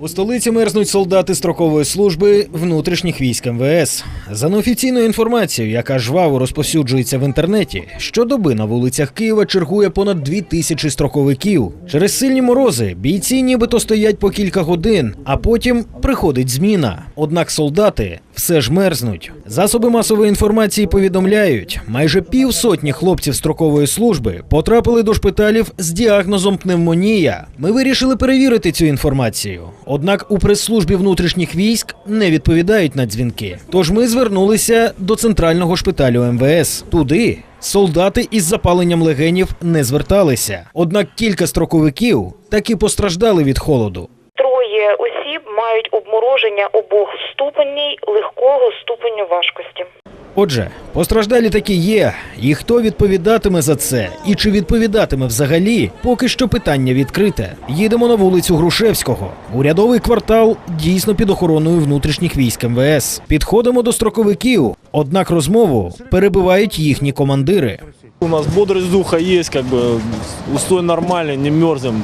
У столиці мерзнуть солдати строкової служби внутрішніх військ МВС. За неофіційною інформацією, яка жваво розповсюджується в інтернеті, щодоби на вулицях Києва чергує понад дві тисячі строковиків. Через сильні морози бійці нібито стоять по кілька годин, а потім приходить зміна. Однак солдати все ж мерзнуть. Засоби масової інформації повідомляють, майже півсотні хлопців строкової служби потрапили до шпиталів з діагнозом пневмонія. Ми вирішили перевірити цю інформацію. Однак у прес-службі внутрішніх військ не відповідають на дзвінки. Тож ми звернулися до центрального шпиталю МВС. Туди солдати із запаленням легенів не зверталися. Однак кілька строковиків таки постраждали від холоду. Мають обмороження обох ступеней легкого ступеню важкості. Отже, постраждалі таки є. І хто відповідатиме за це? І чи відповідатиме взагалі? Поки що питання відкрите. Їдемо на вулицю Грушевського. Урядовий квартал дійсно під охороною внутрішніх військ МВС. Підходимо до строковиків. Однак розмову перебивають їхні командири. У нас бодрость духа как бы устой нормальный, не мерзнем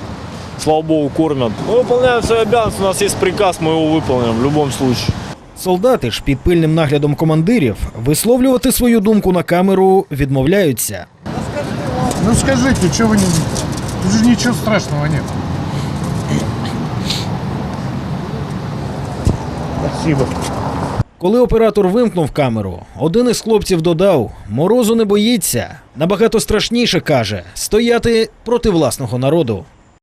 Слава богу, кормят. Мы выполняем свои обязанности, у нас есть приказ, мы его выполним в любом случае. Солдати ж під пильним наглядом командирів висловлювати свою думку на камеру відмовляються. Ну скажите, что вы не... Тут же ничего страшного нет. Спасибо. Коли оператор вимкнув камеру, один із хлопців додав: морозу не боїться. Набагато страшніше каже стояти проти власного народу.